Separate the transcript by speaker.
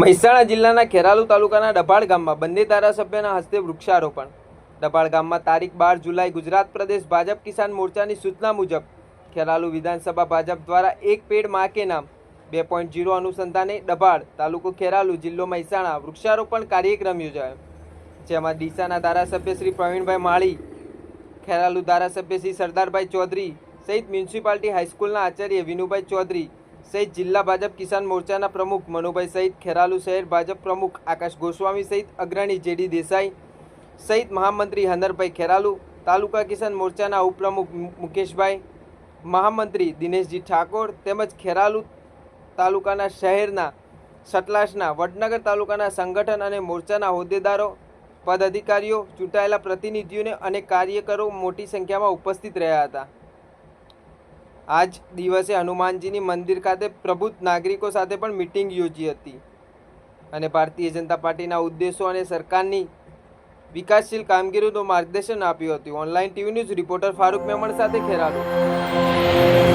Speaker 1: મહેસાણા જિલ્લાના ખેરાલુ તાલુકાના ડભાળ ગામમાં બંને ધારાસભ્યના હસ્તે વૃક્ષારોપણ. ડભાળ ગામમાં તારીખ બાર જુલાઈ ગુજરાત પ્રદેશ ભાજપ કિસાન મોરચાની સૂચના મુજબ ખેરાલુ વિધાનસભા ભાજપ દ્વારા એક પેડમાં કે નામ, બે પોઈન્ટ જીરો અનુસંધાને ડભાળ તાલુકો ખેરાલુ જિલ્લો મહેસાણા વૃક્ષારોપણ કાર્યક્રમ યોજાયો. જેમાં ડીસાના ધારાસભ્ય શ્રી પ્રવીણભાઈ માળી, ખેરાલુ ધારાસભ્ય શ્રી સરદારભાઈ ચૌધરી સહિત મ્યુનિસિપાલિટી હાઈસ્કૂલના આચાર્ય વિનુભાઈ ચૌધરી સહિત જિલ્લા ભાજપ કિસાન મોરચાના પ્રમુખ મનુભાઈ સહિત ખેરાલુ શહેર ભાજપ પ્રમુખ આકાશ ગોસ્વામી સહિત અગ્રણી જેડી દેસાઈ સહિત મહામંત્રી હનરભાઈ ખેરાલુ, તાલુકા કિસાન મોરચાના ઉપપ્રમુખ મુકેશભાઈ, મહામંત્રી દિનેશજી ઠાકોર તેમજ ખેરાલુ તાલુકાના શહેરના સટલાસના વડનગર તાલુકાના સંગઠન અને મોરચાના હોદ્દેદારો, પદાધિકારીઓ, ચૂંટાયેલા પ્રતિનિધિઓને અને કાર્યકરો મોટી સંખ્યામાં ઉપસ્થિત રહ્યા હતા. આજ દિવસે હનુમાનજીની મંદિર ખાતે પ્રબુદ્ધ નાગરિકો સાથે પણ મિટિંગ યોજી હતી. અને ભારતીય જનતા પાર્ટીના ઉદ્દેશો અને સરકારની વિકાસશીલ કામગીરીનું માર્ગદર્શન આપ્યું હતું. Online TV news reporter Farooq Memon સાથે ખેરાલુ.